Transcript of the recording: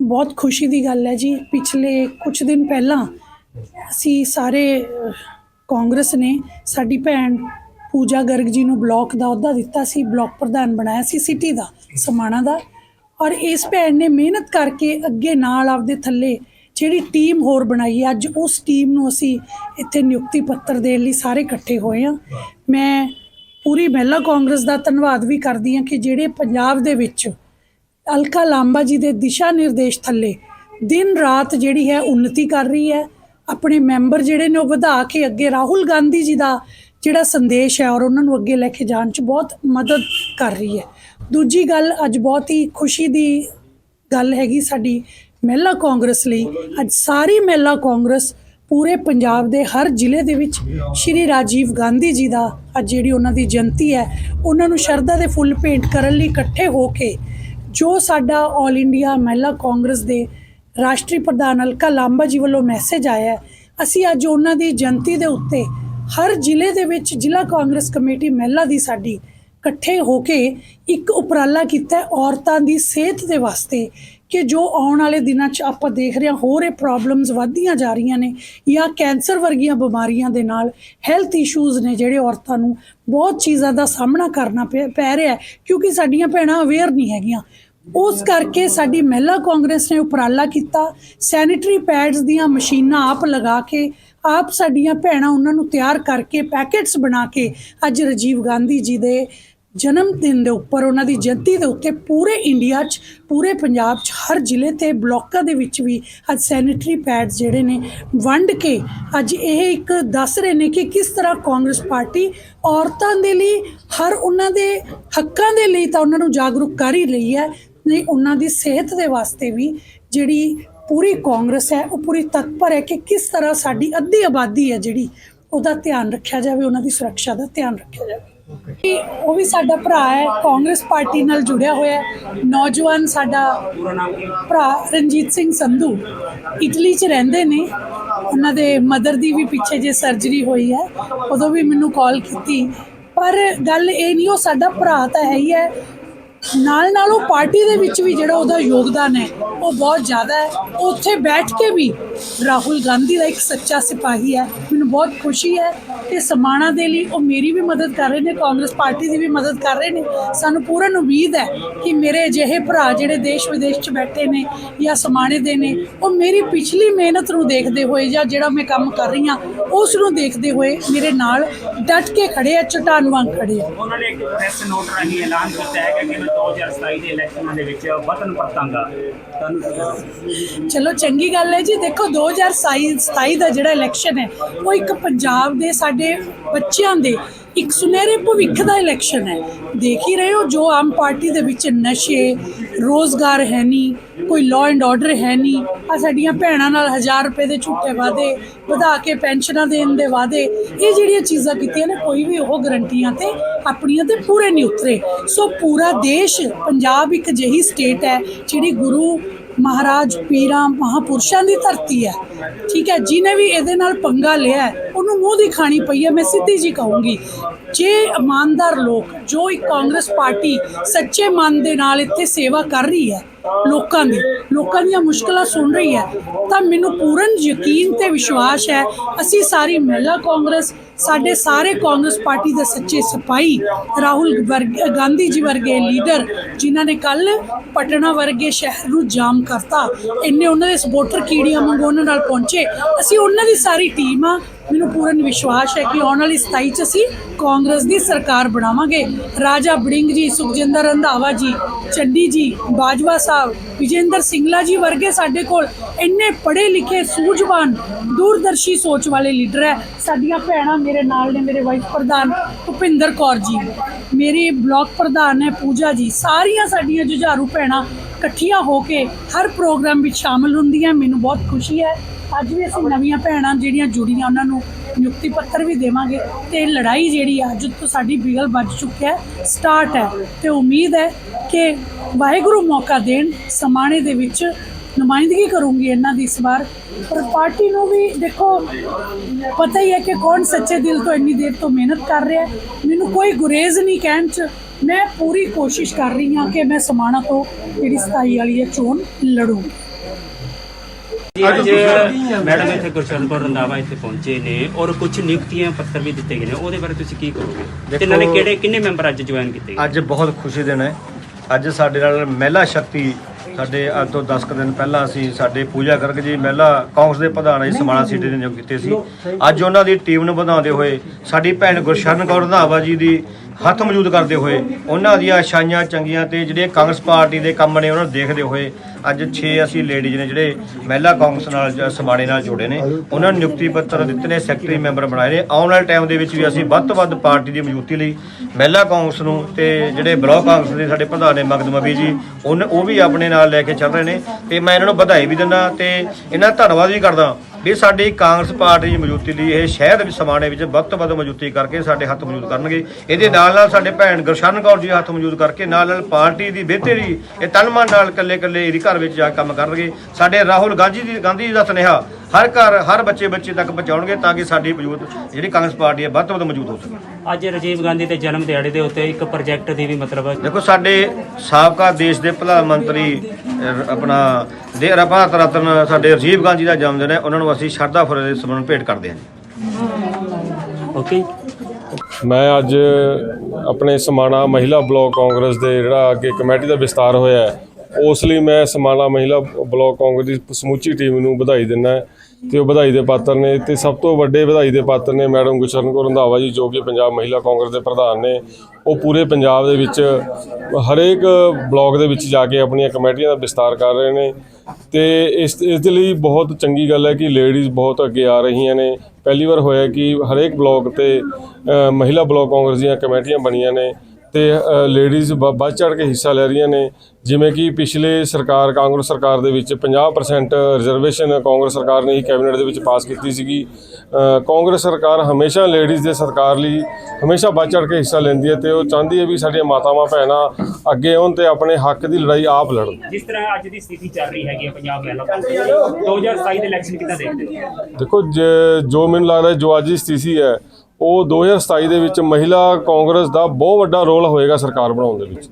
ਬਹੁਤ ਖੁਸ਼ੀ ਦੀ ਗੱਲ ਹੈ ਜੀ। ਪਿਛਲੇ ਕੁਝ ਦਿਨ ਪਹਿਲਾਂ ਅਸੀਂ ਸਾਰੇ ਕਾਂਗਰਸ ਨੇ ਸਾਡੀ ਭੈਣ ਪੂਜਾ ਗਰਗ ਜੀ ਨੂੰ ਬਲਾਕ ਦਾ ਅਹੁਦਾ ਦਿੱਤਾ ਸੀ, ਬਲਾਕ ਪ੍ਰਧਾਨ ਬਣਾਇਆ ਸੀ, ਸਿਟੀ ਦਾ, ਸਮਾਣਾ ਦਾ। ਔਰ ਇਸ ਭੈਣ ਨੇ ਮਿਹਨਤ ਕਰਕੇ ਅੱਗੇ ਨਾਲ ਆਪਦੇ ਥੱਲੇ ਜਿਹੜੀ ਟੀਮ ਹੋਰ ਬਣਾਈ ਹੈ, ਅੱਜ ਉਸ ਟੀਮ ਨੂੰ ਅਸੀਂ ਇੱਥੇ ਨਿਯੁਕਤੀ ਪੱਤਰ ਦੇਣ ਲਈ ਸਾਰੇ ਇਕੱਠੇ ਹੋਏ ਹਾਂ। ਮੈਂ ਪੂਰੀ ਮਹਿਲਾ ਕਾਂਗਰਸ ਦਾ ਧੰਨਵਾਦ ਵੀ ਕਰਦੀ ਹਾਂ ਕਿ ਜਿਹੜੇ ਪੰਜਾਬ ਦੇ ਵਿੱਚ ਅਲਕਾ ਲਾਂਬਾ ਜੀ ਦੇ ਦਿਸ਼ਾ ਨਿਰਦੇਸ਼ ਥੱਲੇ ਦਿਨ ਰਾਤ ਜਿਹੜੀ ਹੈ ਉન્નਤੀ ਕਰ ਰਹੀ ਹੈ। ਆਪਣੇ ਮੈਂਬਰ ਜਿਹੜੇ ਨੇ ਉਹ ਵਧਾ ਕੇ ਅੱਗੇ ਰਾਹੁਲ ਗਾਂਧੀ ਜੀ ਦਾ ਜਿਹੜਾ ਸੰਦੇਸ਼ ਹੈ ਔਰ ਉਹਨਾਂ ਨੂੰ ਅੱਗੇ ਲੈ ਕੇ ਜਾਣ 'ਚ ਬਹੁਤ ਮਦਦ ਕਰ ਰਹੀ ਹੈ। ਦੂਜੀ ਗੱਲ, ਅੱਜ ਬਹੁਤ ਹੀ ਖੁਸ਼ੀ ਦੀ ਗੱਲ ਹੈਗੀ ਸਾਡੀ ਮਹਿਲਾ ਕਾਂਗਰਸ ਲਈ। ਅੱਜ ਸਾਰੀ ਮਹਿਲਾ ਕਾਂਗਰਸ ਪੂਰੇ ਪੰਜਾਬ ਦੇ ਹਰ ਜ਼ਿਲ੍ਹੇ ਦੇ ਵਿੱਚ ਸ਼੍ਰੀ ਰਾਜੀਵ ਗਾਂਧੀ ਜੀ ਦਾ ਅੱਜ ਜਿਹੜੀ ਉਹਨਾਂ ਦੀ ਜਯੰਤੀ ਹੈ, ਉਹਨਾਂ ਨੂੰ ਸ਼ਰਧਾ ਦੇ ਫੁੱਲ ਭੇਂਟ ਕਰਨ ਲਈ ਇਕੱਠੇ ਹੋ ਕੇ ਜੋ ਸਾਡਾ 올 ਇੰਡੀਆ ਮਹਿਲਾ ਕਾਂਗਰਸ ਦੇ ਰਾਸ਼ਟਰੀ ਪ੍ਰਧਾਨ ਅਲਕਾ ਲਾਂਬਾ ਜੀ ਵੱਲੋਂ ਮੈਸੇਜ ਆਇਆ ਅਸੀਂ ਅੱਜ ਉਹਨਾਂ ਦੀ ਜਯੰਤੀ ਦੇ ਉੱਤੇ ਹਰ ਜ਼ਿਲ੍ਹੇ ਦੇ ਵਿੱਚ ਜ਼ਿਲ੍ਹਾ ਕਾਂਗਰਸ ਕਮੇਟੀ ਮਹਿਲਾ ਦੀ ਸਾਡੀ ਇਕੱਠੇ ਹੋ ਕੇ ਇੱਕ ਉਪਰਾਲਾ ਕੀਤਾ ਔਰਤਾਂ ਦੀ ਸਿਹਤ ਦੇ ਵਾਸਤੇ ਕਿ ਜੋ ਆਉਣ ਵਾਲੇ ਦਿਨਾਂ 'ਚ ਆਪਾਂ ਦੇਖ ਰਹੇ ਹਾਂ ਹੋਰ ਇਹ ਪ੍ਰੋਬਲਮਸ ਵੱਧਦੀਆਂ ਜਾ ਰਹੀਆਂ ਨੇ ਜਾਂ ਕੈਂਸਰ ਵਰਗੀਆਂ ਬਿਮਾਰੀਆਂ ਦੇ ਨਾਲ ਹੈਲਥ ਇਸ਼ੂਜ਼ ਨੇ ਜਿਹੜੇ ਔਰਤਾਂ ਨੂੰ ਬਹੁਤ ਚੀਜ਼ਾਂ ਦਾ ਸਾਹਮਣਾ ਕਰਨਾ ਪੈ ਪੈ ਰਿਹਾ ਕਿਉਂਕਿ ਸਾਡੀਆਂ ਭੈਣਾਂ ਅਵੇਅਰ ਨਹੀਂ ਹੈਗੀਆਂ। ਉਸ ਕਰਕੇ ਸਾਡੀ ਮਹਿਲਾ ਕਾਂਗਰਸ ਨੇ ਉਪਰਾਲਾ ਕੀਤਾ। ਸੈਨੀਟਰੀ ਪੈਡਸ ਦੀਆਂ ਮਸ਼ੀਨਾਂ ਆਪ ਲਗਾ ਕੇ, ਆਪ ਸਾਡੀਆਂ ਭੈਣਾਂ ਉਹਨਾਂ ਨੂੰ ਤਿਆਰ ਕਰਕੇ ਪੈਕੇਟਸ ਬਣਾ ਕੇ ਅੱਜ ਰਾਜੀਵ ਗਾਂਧੀ ਜੀ ਦੇ ਜਨਮ ਦਿਨ ਦੇ ਉੱਪਰ, ਉਹਨਾਂ ਦੀ ਜਯੰਤੀ ਦੇ ਉੱਤੇ ਪੂਰੇ ਇੰਡੀਆ 'ਚ, ਪੂਰੇ ਪੰਜਾਬ 'ਚ, ਹਰ ਜ਼ਿਲ੍ਹੇ ਤੇ ਬਲਾਕਾਂ ਦੇ ਵਿੱਚ ਵੀ ਅੱਜ ਸੈਨੀਟਰੀ ਪੈਡਸ ਜਿਹੜੇ ਨੇ ਵੰਡ ਕੇ ਅੱਜ ਇਹ ਇੱਕ ਦੱਸ ਰਹੇ ਨੇ ਕਿ ਕਿਸ ਤਰ੍ਹਾਂ ਕਾਂਗਰਸ ਪਾਰਟੀ ਔਰਤਾਂ ਦੇ ਲਈ, ਹਰ ਉਹਨਾਂ ਦੇ ਹੱਕਾਂ ਦੇ ਲਈ ਤਾਂ ਉਹਨਾਂ ਨੂੰ ਜਾਗਰੂਕ ਕਰ ਹੀ ਰਹੀ ਹੈ। ਨਹੀਂ, ਉਹਨਾਂ ਦੀ ਸਿਹਤ ਦੇ ਵਾਸਤੇ ਵੀ ਜਿਹੜੀ ਪੂਰੀ ਕਾਂਗਰਸ ਹੈ, ਉਹ ਪੂਰੀ ਤਤਪਰ ਹੈ ਕਿ ਕਿਸ ਤਰ੍ਹਾਂ ਸਾਡੀ ਅੱਧੀ ਆਬਾਦੀ ਹੈ ਜਿਹੜੀ, ਉਹਦਾ ਧਿਆਨ ਰੱਖਿਆ ਜਾਵੇ, ਉਹਨਾਂ ਦੀ ਸੁਰੱਖਿਆ ਦਾ ਧਿਆਨ ਰੱਖਿਆ ਜਾਵੇ। ਕਿ ਉਹ ਵੀ ਸਾਡਾ ਭਰਾ ਹੈ, ਕਾਂਗਰਸ ਪਾਰਟੀ ਨਾਲ ਜੁੜਿਆ ਹੋਇਆ ਹੈ। ਨੌਜਵਾਨ ਸਾਡਾ ਭਰਾ ਰਣਜੀਤ ਸਿੰਘ ਸੰਧੂ ਇਟਲੀ 'ਚ ਰਹਿੰਦੇ ਨੇ। ਉਹਨਾਂ ਦੇ ਮਦਰ ਦੀ ਵੀ ਪਿੱਛੇ ਜੇ ਸਰਜਰੀ ਹੋਈ ਹੈ, ਉਦੋਂ ਵੀ ਮੈਨੂੰ ਕਾਲ ਕੀਤੀ। ਪਰ ਗੱਲ ਇਹ ਨਹੀਂ, ਉਹ ਸਾਡਾ ਭਰਾ ਤਾਂ ਹੈ ਹੀ ਹੈ ਨਾਲ ਨਾਲ ਉਹ ਪਾਰਟੀ ਦੇ ਵਿੱਚ ਵੀ ਜਿਹੜਾ ਉਹਦਾ ਯੋਗਦਾਨ ਹੈ, ਉਹ ਬਹੁਤ ਜ਼ਿਆਦਾ ਹੈ। ਉੱਥੇ ਬੈਠ ਕੇ ਵੀ ਰਾਹੁਲ ਗਾਂਧੀ ਦਾ ਇੱਕ ਸੱਚਾ ਸਿਪਾਹੀ ਹੈ ਮੈਨੂੰ ਬਹੁਤ ਖੁਸ਼ੀ ਹੈ ਕਿ ਸਮਾਣਾ ਦੇ ਲਈ ਉਹ ਮੇਰੀ ਵੀ ਮਦਦ ਕਰ ਰਹੇ ਨੇ ਕਾਂਗਰਸ ਪਾਰਟੀ ਦੀ ਵੀ ਮਦਦ ਕਰ ਰਹੇ ਨੇ। ਸਾਨੂੰ ਪੂਰਨ ਉਮੀਦ ਹੈ ਕਿ ਮੇਰੇ ਅਜਿਹੇ ਭਰਾ ਜਿਹੜੇ ਦੇਸ਼ ਵਿਦੇਸ਼ 'ਚ ਬੈਠੇ ਨੇ ਜਾਂ ਸਮਾਣੇ ਦੇ ਨੇ ਉਹ ਮੇਰੀ ਪਿਛਲੀ ਮਿਹਨਤ ਨੂੰ ਦੇਖਦੇ ਹੋਏ ਜਾਂ ਜਿਹੜਾ ਮੈਂ ਕੰਮ ਕਰ ਰਹੀ ਹਾਂ ਉਸ ਨੂੰ ਦੇਖਦੇ ਹੋਏ ਮੇਰੇ ਨਾਲ ਡਟ ਕੇ ਖੜੇ ਆ ਚਟਾਨ ਵਾਂਗ ਖੜੇ ਆ। ਉਹਨਾਂ ਨੇ ਇੱਕ ਪ੍ਰੈਸ ਨੋਟ ਰਾਹੀਂ ਐਲਾਨ ਕੀਤਾ ਹੈ ਕਿ ਮੈਂ 2027 ਦੇ ਇਲੈਕਸ਼ਨਾਂ ਦੇ ਵਿੱਚ ਵਤਨ ਪਰਤਾਂਗਾ। ਤੁਹਾਨੂੰ ਚਲੋ ਚੰਗੀ ਗੱਲ ਹੈ ਜੀ। ਦੇਖੋ 2027 ਦਾ ਜਿਹੜਾ ਇਲੈਕਸ਼ਨ ਹੈ ਉਹ ਇੱਕ ਪੰਜਾਬ ਦੇ ਸਾਡੇ ਬੱਚਿਆਂ ਦੇ ਇੱਕ ਸੁਨਹਿਰੇ ਭਵਿੱਖ ਦਾ ਇਲੈਕਸ਼ਨ ਹੈ। ਦੇਖ ਹੀ ਰਹੇ ਹੋ, ਜੋ ਆਮ ਪਾਰਟੀ ਦੇ ਵਿੱਚ ਨਸ਼ੇ, ਰੋਜ਼ਗਾਰ ਹੈ ਨਹੀਂ, ਕੋਈ ਲਾਅ ਐਂਡ ਆਰਡਰ ਹੈ ਨਹੀਂ ਆ ਸਾਡੀਆਂ ਭੈਣਾਂ ਨਾਲ 1000 ਰੁਪਏ ਦੇ ਝੂਠੇ ਵਾਅਦੇ, ਵਧਾ ਕੇ ਪੈਨਸ਼ਨਾਂ ਦੇਣ ਦੇ ਵਾਅਦੇ, ਇਹ ਜਿਹੜੀਆਂ ਚੀਜ਼ਾਂ ਕੀਤੀਆਂ ਨੇ, ਕੋਈ ਵੀ ਉਹ ਗਰੰਟੀਆਂ ਤੇ ਆਪਣੀਆਂ ਤੇ ਪੂਰੇ ਨਹੀਂ ਉਤਰੇ। ਸੋ ਪੂਰਾ ਦੇਸ਼, ਪੰਜਾਬ ਇੱਕ ਅਜਿਹੀ ਸਟੇਟ ਹੈ, ਜਿਹੜੀ ਗੁਰੂ ਮਹਾਰਾਜ, ਪੀਰਾਂ, ਮਹਾਪੁਰਸ਼ਾਂ ਦੀ ਧਰਤੀ ਹੈ। ਠੀਕ ਹੈ, ਜਿਹਨੇ ਵੀ ਇਹਦੇ ਨਾਲ ਪੰਗਾ ਲਿਆ ਮੂੰਹ ਦੀ ਖਾਣੀ ਪਈ ਹੈ, ਮੈਂ ਸਿੱਧੀ ਜੀ ਕਹੂੰਗੀ, ਜੇ ਇਮਾਨਦਾਰ ਲੋਕ, ਜੋ ਇੱਕ ਕਾਂਗਰਸ ਪਾਰਟੀ ਸੱਚੇ ਮਨ ਦੇ ਨਾਲ ਇੱਥੇ ਸੇਵਾ ਕਰ ਰਹੀ ਹੈ, ਲੋਕਾਂ ਦੀ, ਲੋਕਾਂ ਦੀਆਂ ਮੁਸ਼ਕਲਾਂ ਸੁਣ ਰਹੀ ਹੈ, ਤਾਂ ਮੈਨੂੰ ਪੂਰਨ ਯਕੀਨ ਤੇ ਵਿਸ਼ਵਾਸ ਹੈ, ਅਸੀਂ ਸਾਰੀ ਮਹਿਲਾ ਕਾਂਗਰਸ, ਸਾਡੇ ਸਾਰੇ ਕਾਂਗਰਸ ਪਾਰਟੀ ਦੇ ਸੱਚੇ ਸਿਪਾਹੀ, ਰਾਹੁਲ ਵਰਗ- ਗਾਂਧੀ ਜੀ ਵਰਗੇ ਲੀਡਰ, ਜਿਨ੍ਹਾਂ ਨੇ ਕੱਲ ਪਟਨਾ ਵਰਗੇ ਸ਼ਹਿਰ ਨੂੰ ਜਾਮ ਕਰਤਾ, ਇੰਨੇ ਉਹਨਾਂ ਦੇ ਸਪੋਰਟਰ ਕੀੜੀਆਂ ਵਾਂਗੂ ਉਹਨਾਂ ਨਾਲ ਪਹੁੰਚੇ, ਅਸੀਂ ਉਹਨਾਂ ਦੀ ਸਾਰੀ ਟੀਮ ਆ ਮੈਨੂੰ ਪੂਰਨ ਵਿਸ਼ਵਾਸ ਹੈ ਕਿ ਆਉਣ ਵਾਲੀ 27 ਚ ਅਸੀਂ ਕਾਂਗਰਸ ਦੀ ਸਰਕਾਰ ਬਣਾਵਾਂਗੇ। ਰਾਜਾ ਬੜਿੰਗ ਜੀ, ਸੁਖਜਿੰਦਰ ਰੰਧਾਵਾ ਜੀ, ਚੰਡੀ ਜੀ, ਬਾਜਵਾ ਸਾਹਿਬ, ਵਿਜੇਂਦਰ ਸਿੰਗਲਾ ਜੀ ਵਰਗੇ ਸਾਡੇ ਕੋਲ ਇੰਨੇ ਪੜ੍ਹੇ ਲਿਖੇ ਸੂਝਵਾਨ, ਦੂਰਦਰਸ਼ੀ ਸੋਚ ਵਾਲੇ ਲੀਡਰ ਹੈ। ਸਾਡੀਆਂ ਭੈਣਾਂ ਮੇਰੇ ਨਾਲ ਨੇ, ਮੇਰੇ ਵਾਈਸ ਪ੍ਰਧਾਨ ਭੁਪਿੰਦਰ ਕੌਰ ਜੀ। ਮੇਰੇ ਬਲਾਕ ਪ੍ਰਧਾਨ ਹੈ ਪੂਜਾ ਜੀ। ਸਾਰੀਆਂ ਸਾਡੀਆਂ ਜੁਝਾਰੂ ਭੈਣਾਂ ਇਕੱਠੀਆਂ ਹੋ ਕੇ ਹਰ ਪ੍ਰੋਗਰਾਮ ਵਿੱਚ ਸ਼ਾਮਲ ਹੁੰਦੀਆਂ। ਮੈਨੂੰ ਬਹੁਤ ਖੁਸ਼ੀ ਹੈ। ਅੱਜ ਵੀ ਅਸੀਂ ਨਵੀਆਂ ਭੈਣਾਂ ਜਿਹੜੀਆਂ ਜੁੜੀਆਂ, ਉਹਨਾਂ ਨੂੰ ਨਿਯੁਕਤੀ ਪੱਤਰ ਵੀ ਦੇਵਾਂਗੇ ਤੇ ਲੜਾਈ ਜਿਹੜੀ ਆ, ਅੱਜ ਤੋਂ ਸਾਡੀ ਬਿਗਲ ਵੱਜ ਚੁੱਕਿਆ ਹੈ ਸਟਾਰਟ ਹੈ ਤੇ ਉਮੀਦ ਹੈ ਕਿ ਵਾਹਿਗੁਰੂ ਮੌਕਾ ਦੇਣ, ਸਮਾਣੇ ਦੇ ਵਿੱਚ ਨੁਮਾਇੰਦਗੀ ਕਰੂੰਗੀ ਇਹਨਾਂ ਦੀ ਇਸ ਵਾਰ। ਪਰ ਪਾਰਟੀ ਨੂੰ ਵੀ ਦੇਖੋ, ਪਤਾ ਹੀ ਹੈ ਕਿ ਕੌਣ ਸੱਚੇ ਦਿਲ ਤੋਂ ਇੰਨੀ ਦੇਰ ਤੋਂ ਮਿਹਨਤ ਕਰ ਰਿਹਾ ਹੈ। ਮੈਨੂੰ ਕੋਈ ਗੁਰੇਜ਼ ਨਹੀਂ ਕਹਿਣ ਚ, ਮੈਂ ਪੂਰੀ ਕੋਸ਼ਿਸ਼ ਕਰ ਰਹੀ ਹਾਂ ਕਿ ਮੈਂ ਸਮਾਣਾ ਤੋਂ ਜਿਹੜੀ 27 ਵਾਲੀ ਹੈ ਚੋਣ ਲੜੂੰ ਜੀ ਅੱਜ ਮੈਡਮ ਇੱਥੇ ਗੁਰਸ਼ਰਨ ਕੌਰ ਰੰਧਾਵਾ ਇੱਥੇ ਪਹੁੰਚੇ ਨੇ ਔਰ ਕੁਝ ਨਿਯੁਕਤੀਆਂ ਪੱਤਰ ਵੀ ਦਿੱਤੇ ਗਏ ਨੇ ਉਹਦੇ ਬਾਰੇ ਤੁਸੀਂ ਕੀ ਕਹੋਗੇ? ਤੇ ਨਾਲੇ ਕਿਹੜੇ ਕਿੰਨੇ ਮੈਂਬਰ ਅੱਜ ਜੁਆਇਨ ਕੀਤੇ ਗਏ? ਅੱਜ ਬਹੁਤ ਖੁਸ਼ੀ ਦਿਨ ਹੈ। ਅੱਜ ਸਾਡੇ ਨਾਲ ਮਹਿਲਾ ਸ਼ਕਤੀ ਸਾਡੇ ਅੱਜ ਤੋਂ 10 ਕੁ ਦਿਨ ਪਹਿਲਾਂ ਅਸੀਂ ਸਾਡੇ ਪੂਜਾ ਗਰਗ ਜੀ ਮਹਿਲਾ ਕਾਂਗਰਸ ਦੇ ਪ੍ਰਧਾਨ ਜੀ ਸਮਾਣਾ ਸੀਟ ਦੇ ਨਿਯੁਕਤ ਕੀਤੇ ਸੀ। ਅੱਜ ਉਹਨਾਂ ਦੀ ਟੀਮ ਨੂੰ ਵਧਾਉਂਦੇ ਹੋਏ ਸਾਡੀ ਭੈਣ ਗੁਰਸ਼ਰਨ ਕੌਰ ਰੰਧਾਵਾ ਜੀ ਦੀ ਹੱਥ ਮੌਜੂਦ ਕਰਦੇ ਹੋਏ, ਉਹਨਾਂ ਦੀਆਂ ਆਸ਼ਾਈਆਂ ਚੰਗੀਆਂ ਤੇ ਜਿਹੜੇ ਕਾਂਗਰਸ ਪਾਰਟੀ ਦੇ ਕੰਮ ਨੇ ਉਹਨਾਂ ਨੂੰ ਦੇਖਦੇ ਹੋਏ ਅੱਜ 6 ਅਸੀਂ ਲੇਡੀਜ਼ ਨੇ ਜਿਹੜੇ ਮਹਿਲਾ ਕਾਂਗਰਸ ਨਾਲ ਸਮਾਣੇ ਨਾਲ ਜੁੜੇ ਨੇ। ਉਹਨਾਂ ਨੂੰ ਨਿਯੁਕਤੀ ਪੱਤਰ ਦਿੱਤੇ ਨੇ ਸੈਕਟਰੀ ਮੈਂਬਰ ਬਣਾਏ ਨੇ। ਆਉਣ ਵਾਲੇ ਟਾਈਮ ਦੇ ਵਿੱਚ ਵੀ ਅਸੀਂ ਵੱਧ ਤੋਂ ਵੱਧ ਪਾਰਟੀ ਦੀ ਮਜ਼ਬੂਤੀ ਲਈ ਮਹਿਲਾ ਕਾਂਗਰਸ ਨੂੰ ਤੇ ਜਿਹੜੇ ਬਲਾਕ ਕਾਂਗਰਸ ਦੇ ਸਾਡੇ ਪ੍ਰਧਾਨ ਨੇ ਮਗਦਮ ਅਬੀ ਜੀ, ਉਹਨ, ਉਹ ਵੀ ਆਪਣੇ ਨਾਲ ਲੈ ਕੇ ਚੱਲ ਰਹੇ ਨੇ। ਤੇ ਮੈਂ ਇਹਨਾਂ ਨੂੰ ਵਧਾਈ ਵੀ ਦਿੰਦਾ ਤੇ ਇਹਨਾਂ ਦਾ ਧੰਨਵਾਦ ਵੀ ਕਰਦਾ। ਵੀ ਸਾਡੀ ਕਾਂਗਰਸ ਪਾਰਟੀ ਦੀ ਮਜ਼ਬੂਤੀ ਲਈ ਇਹ ਸ਼ਹਿਰ ਵਿੱਚ ਸਮਾਣੇ ਵਿੱਚ ਵੱਧ ਤੋਂ ਵੱਧ ਮਜ਼ਬੂਤੀ ਕਰਕੇ ਸਾਡੇ ਹੱਥ ਮਜ਼ਬੂਤ ਕਰਨਗੇ। ਇਹਦੇ ਨਾਲ ਨਾਲ ਸਾਡੇ ਭੈਣ ਗੁਰਸ਼ਰਨ ਕੌਰ ਜੀ ਹੱਥ ਮਜ਼ਬੂਤ ਕਰਕੇ ਨਾਲ ਨਾਲ ਪਾਰਟੀ ਦੀ ਬਿਹਤਰੀ ਇਹ ਤਨਮਨ ਨਾਲ ਇਕੱਲੇ ਇਕੱਲੇ ਇਹਦੀ ਘਰ ਵਿੱਚ ਜਾ ਕੇ ਕੰਮ ਕਰਨਗੇ। ਸਾਡੇ ਰਾਹੁਲ ਗਾਂਧੀ ਜੀ ਗਾਂਧੀ ਜੀ ਦਾ ਸੁਨੇਹਾ ਹਰ ਘਰ ਹਰ ਬੱਚੇ ਬੱਚੇ ਤੱਕ ਪਹੁੰਚਾਉਣਗੇ ਤਾਂ ਕਿ ਸਾਡੀ ਮਜ਼ਬੂਤ ਜਿਹੜੀ ਕਾਂਗਰਸ ਪਾਰਟੀ ਹੈ ਵੱਧ ਤੋਂ ਵੱਧ ਮਜ਼ਬੂਤ ਹੋ ਸਕੇ। ਅੱਜ ਰਾਜੀਵ ਗਾਂਧੀ ਦੇ ਜਨਮ ਦਿਹਾੜੇ ਦੇ ਉੱਤੇ ਇੱਕ ਪ੍ਰੋਜੈਕਟ ਦੀ ਵੀ ਮਤਲਬ ਦੇਖੋ ਸਾਡੇ ਸਾਬਕਾ ਦੇਸ਼ ਦੇ ਪ੍ਰਧਾਨ ਮੰਤਰੀ ਅਹ, ਆਪਣਾ ਦੇ ਭਾਰਤ ਰਤਨ ਸਾਡੇ ਰਾਜੀਵ ਗਾਂਧੀ ਦਾ ਜਨਮ ਦਿਨ ਹੈ ਉਹਨਾਂ ਨੂੰ ਅਸੀਂ ਸ਼ਰਧਾ ਫੁੱਲ ਦੇ ਸਮਰਨ ਭੇਟ ਕਰਦੇ ਹਾਂ ਓਕੇ ਮੈਂ ਅੱਜ ਆਪਣੇ ਸਮਾਣਾ ਮਹਿਲਾ ਬਲਾਕ ਕਾਂਗਰਸ ਦੇ ਜਿਹੜਾ ਅੱਗੇ ਕਮੇਟੀ ਦਾ ਵਿਸਤਾਰ ਹੋਇਆ ਹੈ ਉਸ ਲਈ ਮੈਂ ਸਮਾਣਾ ਮਹਿਲਾ ਬਲਾਕ ਕਾਂਗਰਸ ਦੀ ਸਮੁੱਚੀ ਟੀਮ ਨੂੰ ਵਧਾਈ ਦਿੰਦਾ ਤੇ ਉਹ ਵਧਾਈ ਦੇ ਪਾਤਰ ਨੇ ਤੇ ਸਭ ਤੋਂ ਵੱਡੇ ਵਧਾਈ ਦੇ ਪਾਤਰ ਨੇ ਮੈਡਮ ਗੁਸ਼ਰਨ ਕੌਰ ਰੰਧਾਵਾ ਜੀ, ਜੋ ਕਿ ਪੰਜਾਬ ਮਹਿਲਾ ਕਾਂਗਰਸ ਦੇ ਪ੍ਰਧਾਨ ਨੇ। ਉਹ ਪੂਰੇ ਪੰਜਾਬ ਦੇ ਵਿੱਚ ਹਰੇਕ ਬਲਾਕ ਦੇ ਵਿੱਚ ਜਾ ਕੇ ਆਪਣੀਆਂ ਕਮੇਟੀਆਂ ਦਾ ਵਿਸਤਾਰ ਕਰ ਰਹੇ ਨੇ ਤੇ ਇਸ ਇਸ ਦੇ ਲਈ ਬਹੁਤ ਚੰਗੀ ਗੱਲ ਹੈ ਕਿ ਲੇਡੀਜ਼ ਬਹੁਤ ਅੱਗੇ ਆ ਰਹੀਆਂ ਨੇ। ਪਹਿਲੀ ਵਾਰ ਹੋਇਆ ਕਿ ਹਰੇਕ ਬਲਾਕ ਤੇ ਮਹਿਲਾ ਬਲਾਕ ਕਾਂਗਰਸ ਦੀਆਂ ਕਮੇਟੀਆਂ ਬਣੀਆਂ ਨੇ। ਤੇ ਲੇਡੀਜ਼ ਵੱਧ ਚੜ ਕੇ ਹਿੱਸਾ ਲੈ ਰਹੀਆਂ ਨੇ। ਜਿਵੇਂ ਕਿ ਪਿਛਲੇ ਸਰਕਾਰ ਕਾਂਗਰਸ ਸਰਕਾਰ ਦੇ ਵਿੱਚ 50% ਰਿਜ਼ਰਵੇਸ਼ਨ ਕਾਂਗਰਸ ਸਰਕਾਰ ਨੇ ਹੀ ਕੈਬਨਿਟ ਦੇ ਵਿੱਚ ਪਾਸ ਕੀਤੀ ਸੀਗੀ। ਕਾਂਗਰਸ ਸਰਕਾਰ ਹਮੇਸ਼ਾ ਲੇਡੀਜ਼ ਦੇ ਸਰਕਾਰ ਲਈ ਹਮੇਸ਼ਾ ਵੱਧ ਚੜ ਕੇ ਹਿੱਸਾ ਲੈਂਦੀ ਹੈ ਤੇ ਉਹ ਚਾਹੁੰਦੀ ਹੈ ਵੀ ਸਾਡੀਆਂ ਮਾਤਾਵਾਂ ਭੈਣਾਂ ਅੱਗੇ ਆਉਣ ਤੇ ਆਪਣੇ ਹੱਕ ਦੀ ਲੜਾਈ ਆਪ ਲੜਨ। ਜਿਸ ਤਰ੍ਹਾਂ ਅੱਜ ਦੀ ਸਥਿਤੀ ਚੱਲ ਰਹੀ ਹੈਗੀ ਪੰਜਾਬ ਦੀ 2027 ਦੇ ਇਲੈਕਸ਼ਨ ਕਿੱਦਾਂ ਦੇਖਦੇ ਹੋ? ਦੇਖੋ ਜ- ਜੋ ਮੈਨੂੰ ਲੱਗਦਾ ਜੋ ਅੱਜ ਦੀ ਸਥਿਤੀ ਹੈ ਉਹ 2027 ਦੇ ਵਿੱਚ ਮਹਿਲਾ ਕਾਂਗਰਸ ਦਾ ਬਹੁਤ ਵੱਡਾ ਰੋਲ ਹੋਏਗਾ ਸਰਕਾਰ ਬਣਾਉਣ ਦੇ ਵਿੱਚ।